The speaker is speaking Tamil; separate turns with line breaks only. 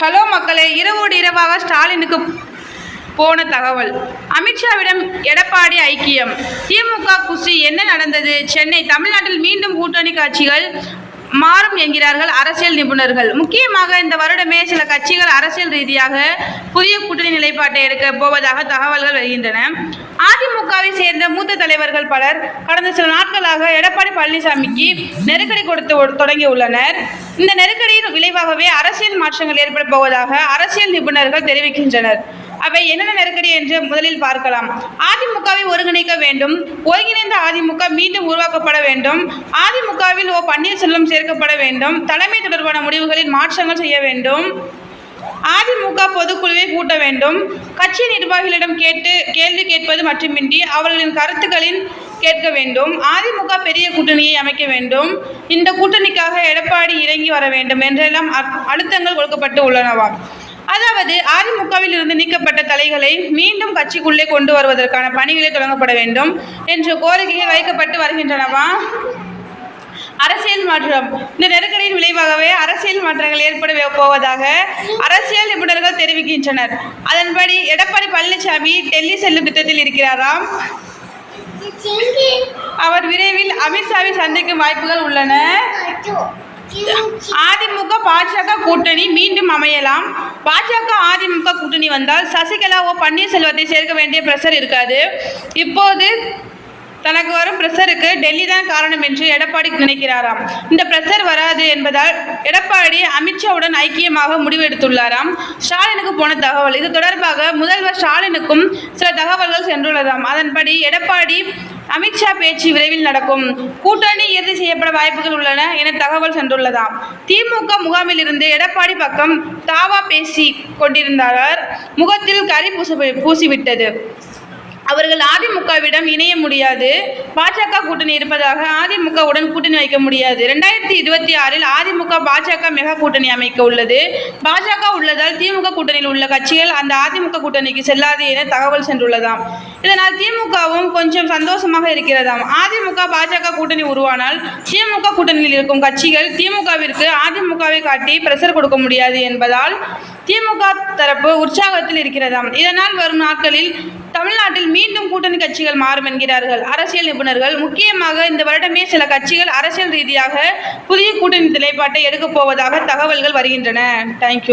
ஹலோ மக்களே இரவோடு இரவாக ஸ்டாலினுக்கு போன தகவல். அமித்ஷாவிடம் எடப்பாடி ஐக்கியம். திமுக குஷி என்ன நடந்தது? சென்னை தமிழ்நாட்டில் மீண்டும் கூட்டணி காட்சிகள் மாறும் என்கிறார்கள் அரசியல் நிபுணர்கள். முக்கியமாக இந்த வருடமே சில கட்சிகள் அரசியல் ரீதியாக புதிய கூட்டணி நிலைப்பாட்டை எடுக்க போவதாக தகவல்கள் வருகின்றன. அதிமுகவை சேர்ந்த மூத்த தலைவர்கள் பலர் கடந்த சில நாட்களாக எடப்பாடி பழனிசாமிக்கு நெருக்கடி கொடுத்து தொடங்கி தொடங்கியுள்ளனர் இந்த நெருக்கடியின் விளைவாகவே அரசியல் மாற்றங்கள் ஏற்பட போவதாக அரசியல் நிபுணர்கள் தெரிவிக்கின்றனர். அவை என்னென்ன நெருக்கடி என்று முதலில் பார்க்கலாம். அதிமுக ஒருங்கிணைக்க வேண்டும். ஒருங்கிணைந்த அதிமுக மீண்டும் உருவாக்கப்பட வேண்டும். அதிமுகவில் ஓ பன்னீர்செல்வம் சேர்க்கப்பட வேண்டும். தலைமை தொடர்பான முடிவுகளில் மாற்றங்கள் செய்ய வேண்டும். அதிமுக பொதுக்குழுவை கூட்ட வேண்டும். கட்சி நிர்வாகிகளிடம் கேட்டு கேள்வி கேட்பது மட்டுமின்றி அவர்களின் கருத்துக்களின் கேட்க வேண்டும். அதிமுக பெரிய கூட்டணியை அமைக்க வேண்டும். இந்த கூட்டணிக்காக எடப்பாடி இறங்கி வர வேண்டும் என்றெல்லாம் அழுத்தங்கள் கொடுக்கப்பட்டு உள்ளனவாம் அதாவது அதிமுகவில் இருந்து நீக்கப்பட்ட தலைகளை மீண்டும் கட்சிக்குள்ளே கொண்டு வருவதற்கான பணிகளை தொடங்கப்பட வேண்டும் என்ற கோரிக்கைகள் வைக்கப்பட்டு வருகின்றனவா? அரசியல் மாற்றம். இந்த நெருக்கடியின் விளைவாகவே அரசியல் மாற்றங்கள் ஏற்பட போவதாக அரசியல் நிபுணர்கள் தெரிவிக்கின்றனர். அதன்படி எடப்பாடி பழனிசாமி டெல்லி செல்லும் திட்டத்தில் இருக்கிறாராம். அவர் விரைவில் அமித்ஷாவை சந்திக்கும் வாய்ப்புகள் உள்ளன. அதிமுக பாஜக கூட்டணி மீண்டும் அமையலாம். பாஜக அதிமுக கூட்டணி வந்தால் சசிகலா ஓ பன்னீர்செல்வத்தை சேர்க்க வேண்டிய பிரஷர் இருக்காது. இப்போது தனக்கு வரும் பிரஷருக்கு டெல்லி தான் காரணம் என்று எடப்பாடி நினைக்கிறாராம். இந்த பிரஷர் வராது என்பதால் எடப்பாடி அமித்ஷாவுடன் ஐக்கியமாக முடிவெடுத்துள்ளாராம். ஸ்டாலினுக்கு போன தகவல். இது தொடர்பாக முதல்வர் ஸ்டாலினுக்கும் சில தகவல்கள் சென்றுள்ளதாம். அதன்படி எடப்பாடி அமித்ஷா பேச்சு விரைவில் நடக்கும். கூட்டணி இறுதி செய்யப்பட வாய்ப்புகள் உள்ளன என தகவல் சென்றுள்ளதாம். திமுக முகாமில் இருந்து எடப்பாடி பக்கம் தாவா பேசி கொண்டிருந்தார். முகத்தில் கறி பூச பூசிவிட்டது. அவர்கள் அதிமுகவிடம் இணைய முடியாது. பாஜக கூட்டணி இருப்பதாக அதிமுகவுடன் கூட்டணி வைக்க முடியாது. ரெண்டாயிரத்தி இருபத்தி ஆறில் அதிமுக பாஜக மெகா கூட்டணி அமைக்க உள்ளது. பாஜக உள்ளதால் திமுக கூட்டணியில் உள்ள கட்சிகள் அந்த அதிமுக கூட்டணிக்கு செல்லாது என தகவல் சென்றுள்ளதாம். இதனால் திமுகவும் கொஞ்சம் சந்தோஷமாக இருக்கிறதாம். அதிமுக பாஜக கூட்டணி உருவானால் திமுக கூட்டணியில் இருக்கும் கட்சிகள் திமுகவிற்கு அதிமுகவை காட்டி பிரஷர் கொடுக்க முடியாது என்பதால் திமுக தரப்பு உற்சாகத்தில் இருக்கிறதாம். இதனால் வரும் நாட்களில் தமிழ்நாட்டில் மீண்டும் கூட்டணி கட்சிகள் மாறும் என்கிறார்கள். அரசியல் நிபுணர்கள் முக்கியமாக இந்த வருடமே சில கட்சிகள் அரசியல் ரீதியாக புதிய கூட்டணி நிலைப்பாட்டை எடுக்கப் போவதாக தகவல்கள் வருகின்றன. தேங்க்யூ